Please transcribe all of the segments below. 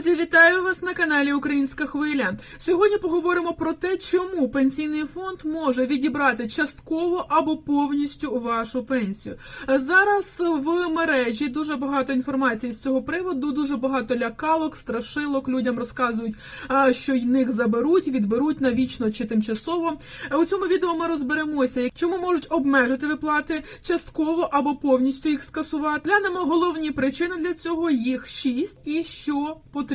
Друзі, вітаю вас на каналі Українська Хвиля. Сьогодні поговоримо про те, чому пенсійний фонд може відібрати частково або повністю вашу пенсію. Зараз в мережі дуже багато інформації з цього приводу, дуже багато лякалок, страшилок. Людям розказують, що й них заберуть, відберуть навічно чи тимчасово. У цьому відео ми розберемося, чому можуть обмежити виплати частково або повністю їх скасувати. Глянемо головні причини для цього. Їх шість і що потрібно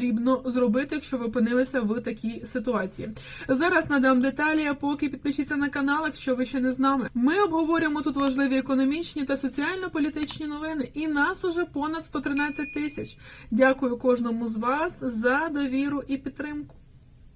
зробити, якщо ви опинилися в такій ситуації. Зараз надам деталі, а поки підпишіться на канал, якщо ви ще не з нами. Ми обговорюємо тут важливі економічні та соціально-політичні новини, і нас уже понад 113 тисяч. Дякую кожному з вас за довіру і підтримку.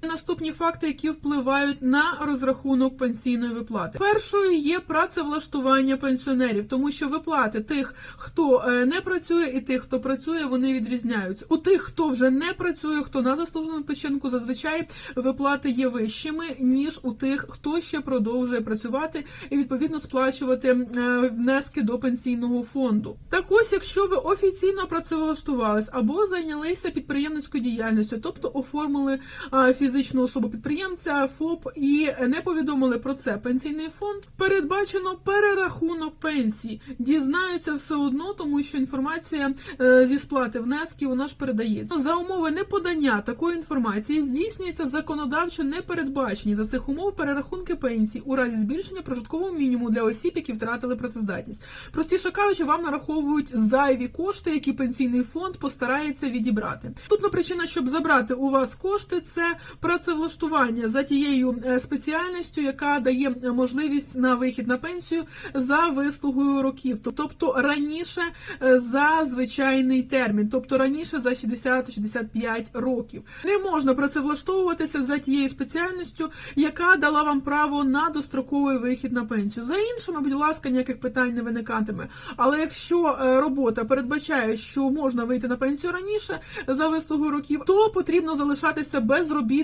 Наступні факти, які впливають на розрахунок пенсійної виплати. Першою є працевлаштування пенсіонерів, тому що виплати тих, хто е, не працює, і тих, хто працює, вони відрізняються. У тих, хто вже не працює, хто на заслуженому відпочинку, зазвичай виплати є вищими ніж у тих, хто ще продовжує працювати і відповідно сплачувати е, внески до пенсійного фонду. Так ось, якщо ви офіційно працевлаштувались або зайнялися підприємницькою діяльністю, тобто оформили а, фізичну особу підприємця ФОП і не повідомили про це пенсійний фонд, передбачено перерахунок пенсії. Дізнаються все одно, тому що інформація е, зі сплати внесків вона ж передається. За умови неподання такої інформації здійснюється законодавчо непередбачені за цих умов перерахунки пенсій у разі збільшення прожиткового мінімуму для осіб, які втратили працездатність. Простіше кажучи, вам нараховують зайві кошти, які пенсійний фонд постарається відібрати. Наступна причина, щоб забрати у вас кошти, це працевлаштування за тією е, спеціальністю, яка дає можливість на вихід на пенсію за вислугою років, тобто раніше е, за звичайний термін, тобто раніше за 60-65 років. Не можна працевлаштовуватися за тією спеціальністю, яка дала вам право на достроковий вихід на пенсію. За іншими, будь ласка, ніяких питань не виникатиме. Але якщо е, робота передбачає, що можна вийти на пенсію раніше за вислугою років, то потрібно залишатися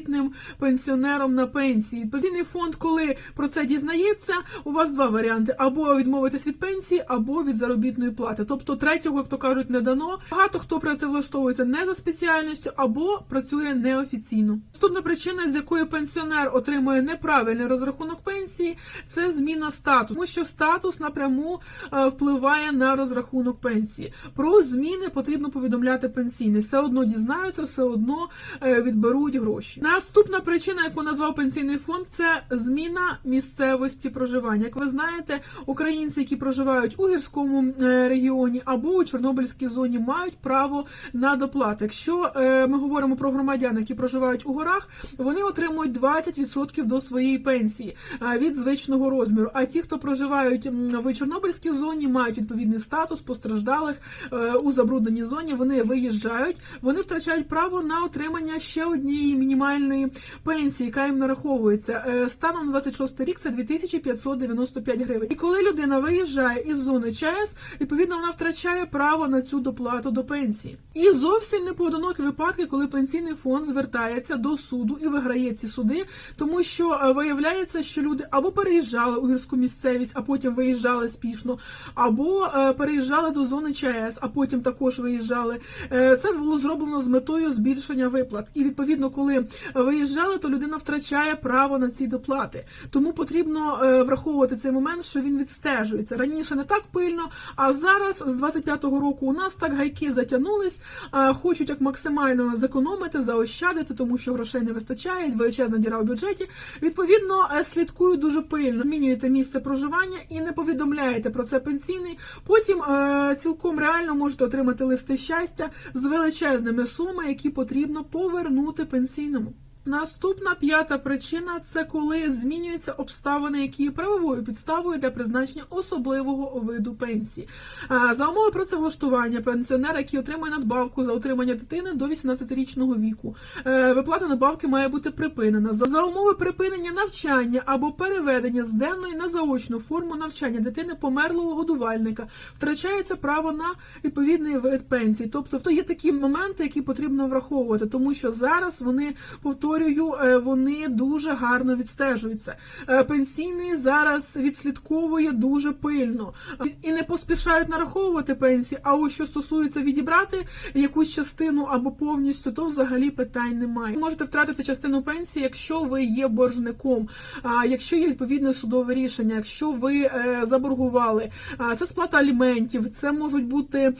безробітним пенсіонером на пенсії. Відповідний фонд, коли про це дізнається, у вас два варіанти: або відмовитись від пенсії, або від заробітної плати. Тобто третього, як то кажуть, не дано. Багато хто працевлаштовується не за спеціальністю або працює неофіційно. Наступна причина, з якої пенсіонер отримує неправильний розрахунок пенсії, це зміна статусу, тому що статус напряму е, впливає на розрахунок пенсії. Про зміни потрібно повідомляти пенсійний. Все одно дізнаються, все одно е, відберуть гроші. Наступна причина, яку назвав пенсійний фонд, це зміна місцевості проживання. Як ви знаєте, українці, які проживають у гірському е, регіоні або у Чорнобильській зоні, мають право на доплати. Якщо е, ми говоримо про громадян, які проживають у горах, вони отримують 20% до своєї пенсії е, від звичного розміру. А ті, хто проживають в Чорнобильській зоні, мають відповідний статус постраждалих у забрудненій зоні. Вони виїжджають, вони втрачають право на отримання ще однієї мінімальної пенсії, яка їм нараховується. Е, Станом на 26 рік це 2595 гривень. І коли людина виїжджає із зони ЧАЕС, відповідно вона втрачає право на цю доплату до пенсії. І зовсім не поодинокі випадки, коли пенсійний фонд звертається до суду і виграє ці суди, тому що е, виявляється, що люди або переїжджали у гірську місцевість, а потім виїжджали спішно, або е, переїжджали до зони ЧАЕС, а потім також виїжджали. Це було зроблено з метою збільшення виплат. І відповідно, коли виїжджали, то людина втрачає право на ці доплати. Тому потрібно е, враховувати цей момент, що він відстежується. Раніше не так пильно, а зараз з 25-го року у нас так гайки затягнулись, хочуть як максимально зекономити, заощадити, тому що грошей не вистачає, величезна діра у бюджеті. Відповідно, е, слідкую дуже пильно. Змінюєте місце проживання і не повідомляєте про це пенсійний. Потім е, цілком реально можете отримати листи щастя з величезними сумами, які потрібно повернути пенсійному. Наступна п'ята причина це коли змінюються обставини, які є правовою підставою для призначення особливого виду пенсії. За умови працевлаштування пенсіонера, який отримує надбавку за отримання дитини до 18-річного віку. е, Виплата надбавки має бути припинена. За умови припинення навчання або переведення з денної на заочну форму навчання дитини померлого годувальника втрачається право на відповідний вид пенсії. Тобто, то є такі моменти, які потрібно враховувати, тому що зараз вони повторюють повторюю, е, вони дуже гарно відстежуються. Е, Пенсійний зараз відслідковує дуже пильно і не поспішають нараховувати пенсії. А ось що стосується відібрати якусь частину або повністю, то взагалі питань немає. Ви можете втратити частину пенсії, якщо ви є боржником, якщо є відповідне судове рішення, якщо ви е, заборгували, це сплата аліментів, це можуть бути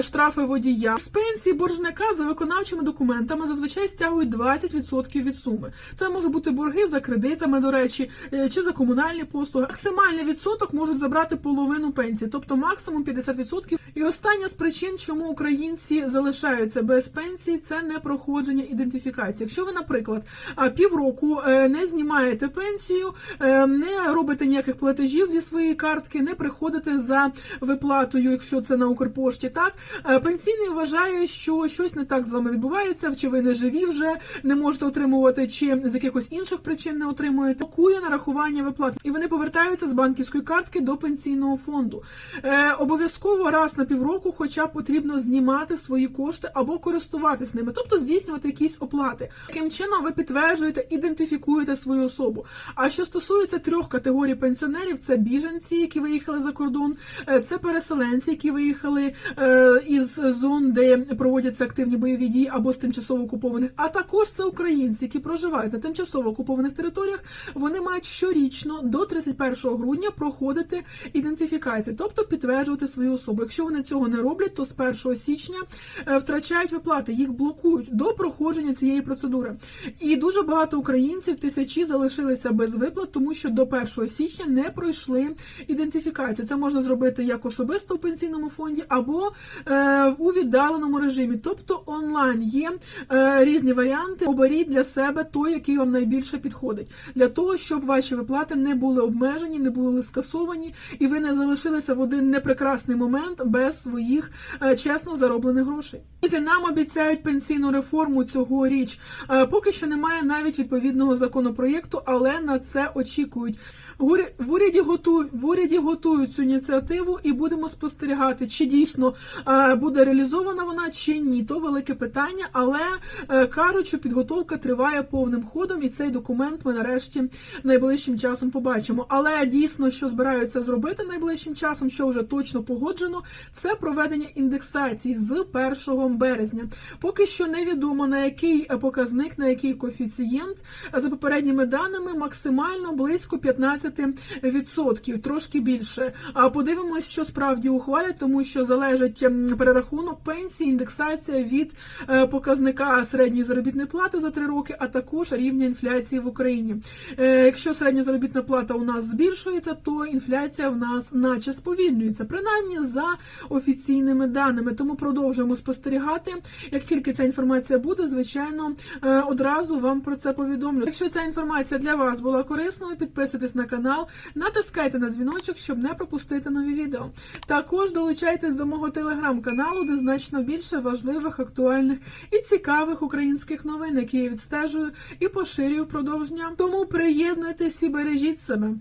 штрафи водія. З пенсії боржника за виконавчими документами зазвичай стягують 20% від суми. Це можуть бути борги за кредитами, до речі, е, чи за комунальні послуги. Максимальний відсоток можуть забрати половину пенсії, тобто максимум 50%. І остання з причин, чому українці залишаються без пенсії, це непроходження ідентифікації. Якщо ви, наприклад, півроку е, не знімаєте пенсію, е, не робите ніяких платежів зі своєї картки, не приходите за виплатою, якщо це на Укрпошті, так е, пенсійний вважає, що щось не так з вами відбувається, чи ви не живі вже не можете отримувати, чи з якихось інших причин не отримуєте. Блокує нарахування виплат, і вони повертаються з банківської картки до пенсійного фонду. Е, обов'язково раз на півроку, хоча потрібно знімати свої кошти або користуватись ними, тобто здійснювати якісь оплати. Таким чином ви підтверджуєте, ідентифікуєте свою особу. А що стосується трьох категорій пенсіонерів, це біженці, які виїхали за кордон, е, це переселенці, які виїхали е, із зон, де проводяться активні бойові дії або з тимчасово окупованих, а також це українці, які проживають на тимчасово окупованих територіях. Вони мають щорічно до 31 грудня проходити ідентифікацію, тобто підтверджувати свою особу. Якщо вони цього не роблять, то з 1 січня е, втрачають виплати, їх блокують до проходження цієї процедури. І дуже багато українців тисячі залишилися без виплат, тому що до 1 січня не пройшли ідентифікацію. Це можна зробити як особисто у пенсійному фонді або е, у віддаленому режимі, тобто онлайн. Є е, різні варіанти. Оберіть для себе той, який вам найбільше підходить, для того, щоб ваші виплати не були обмежені, не були скасовані, і ви не залишилися в один непрекрасний момент без своїх е, чесно зароблених грошей. Друзі, нам обіцяють пенсійну реформу цьогоріч. Е, Поки що немає навіть відповідного законопроєкту, але на це очікують. В уряді готують в уряді готують цю ініціативу і будемо спостерігати, чи дійсно е, буде реалізована вона, чи ні. То велике питання, але кажуть, що підготовка триває повним ходом, і цей документ ми нарешті найближчим часом побачимо. Але дійсно, що збираються зробити найближчим часом, що вже точно погоджено, це проведення індексації з 1 березня. Поки що невідомо на який показник, на який коефіцієнт. За попередніми даними, максимально близько 15%, трошки більше. А подивимось, що справді ухвалять, тому що залежить перерахунок пенсії, індексація від е, показника середньої заробітної плати за три роки, а також рівня інфляції в Україні. Е, Якщо середня заробітна плата у нас збільшується, то інфляція в нас наче сповільнюється, принаймні за офіційними даними. Тому продовжуємо спостерігати. Як тільки ця інформація буде, звичайно, е, одразу вам про це повідомлю. Якщо ця інформація для вас була корисною, підписуйтесь на канал, натискайте на дзвіночок, щоб не пропустити нові відео. Також долучайтесь до мого телеграм-каналу, де значно більше важливих, актуальних і цікавих українських новин, які я відстежую і поширюю впродовж дня. Тому приєднуйтесь і бережіть себе.